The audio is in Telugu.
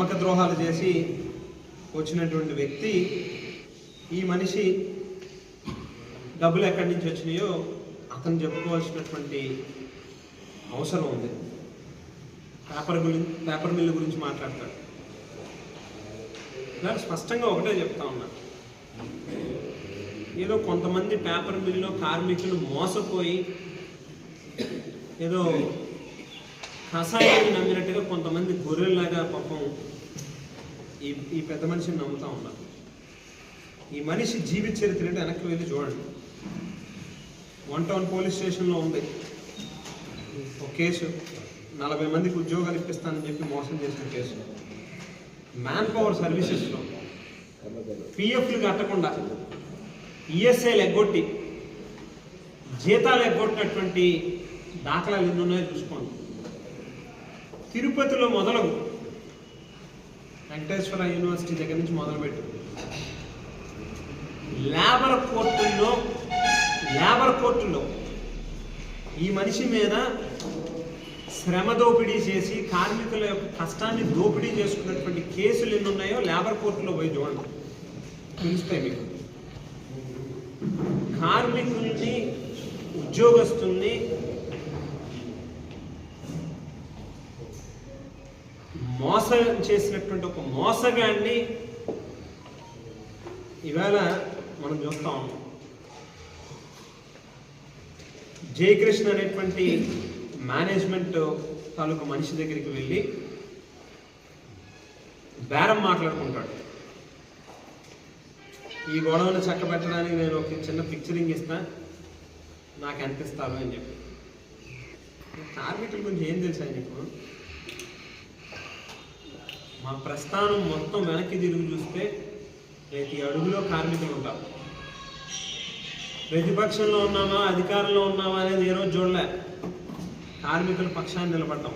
నమ్మక ద్రోహాలు చేసి వచ్చినటువంటి వ్యక్తి ఈ మనిషి డబ్బులు ఎక్కడి నుంచి వచ్చినాయో అతను చెప్పుకోవాల్సినటువంటి అవసరం ఉంది. పేపర్ గురించి పేపర్ మిల్లు గురించి మాట్లాడతాడు. ఇలా స్పష్టంగా ఒకటే చెప్తా ఉన్నా. ఏదో కొంతమంది పేపర్ మిల్లులో కార్మికులు మోసపోయి ఏదో కషాయాన్ని నమ్మినట్టుగా కొంతమంది గొర్రెల్లాగా పాపం ఈ ఈ పెద్ద మనిషిని నమ్ముతా ఉన్నారు. ఈ మనిషి జీవిత చరిత్ర అంటే వెనక్కి వెళ్ళి చూడండి. వన్ టౌన్ పోలీస్ స్టేషన్లో ఉంది. ఒక కేసు. నలభై మందికి ఉద్యోగాలు ఇప్పిస్తానని చెప్పి మోసం చేసిన కేసు. మ్యాన్ పవర్ సర్వీసెస్లో పిఎఫ్లు కట్టకుండా ఈఎస్ఐలు ఎగ్గొట్టి జీతాలు ఎగ్గొట్టినటువంటి దాఖలాలు ఎన్ని ఉన్నాయో చూసుకోండి. తిరుపతిలో మొదలవు వెంకటేశ్వర యూనివర్సిటీ దగ్గర నుంచి మొదలుపెట్టు. లేబర్ కోర్టుల్లో లేబర్ కోర్టుల్లో ఈ మనిషి మీద శ్రమ దోపిడీ చేసి కార్మికుల యొక్క కష్టాన్ని దోపిడీ చేసుకున్నటువంటి కేసులు ఎన్ని ఉన్నాయో లేబర్ కోర్టులో పోయి చూడండి. తెలుస్తాయి మీకు. కార్మికుల్ని ఉద్యోగస్తుల్ని మోసం చేసినటువంటి ఒక మోసగాన్ని ఇవాళ మనం చూస్తా ఉన్నాం. జయకృష్ణ అనేటువంటి మేనేజ్మెంట్ తాలూకు మనిషి దగ్గరికి వెళ్ళి బేరం మాట్లాడుకుంటాడు. ఈ గొడవను చక్కబెట్టడానికి నేను ఒక చిన్న పిక్చరింగ్ ఇస్తా. నాకు ఎంత ఇస్తారు అని చెప్పి. కార్మికుల గురించి ఏం తెలుసా నీకు? మా ప్రస్థానం మొత్తం వెనక్కి తిరిగి చూస్తే ప్రతి అడుగులో కార్మికులు ఉంటాం. ప్రతిపక్షంలో ఉన్నామా అధికారంలో ఉన్నామా అనేది ఏ రోజు చూడలే. కార్మికుల పక్షాన్ని నిలబడ్డాం.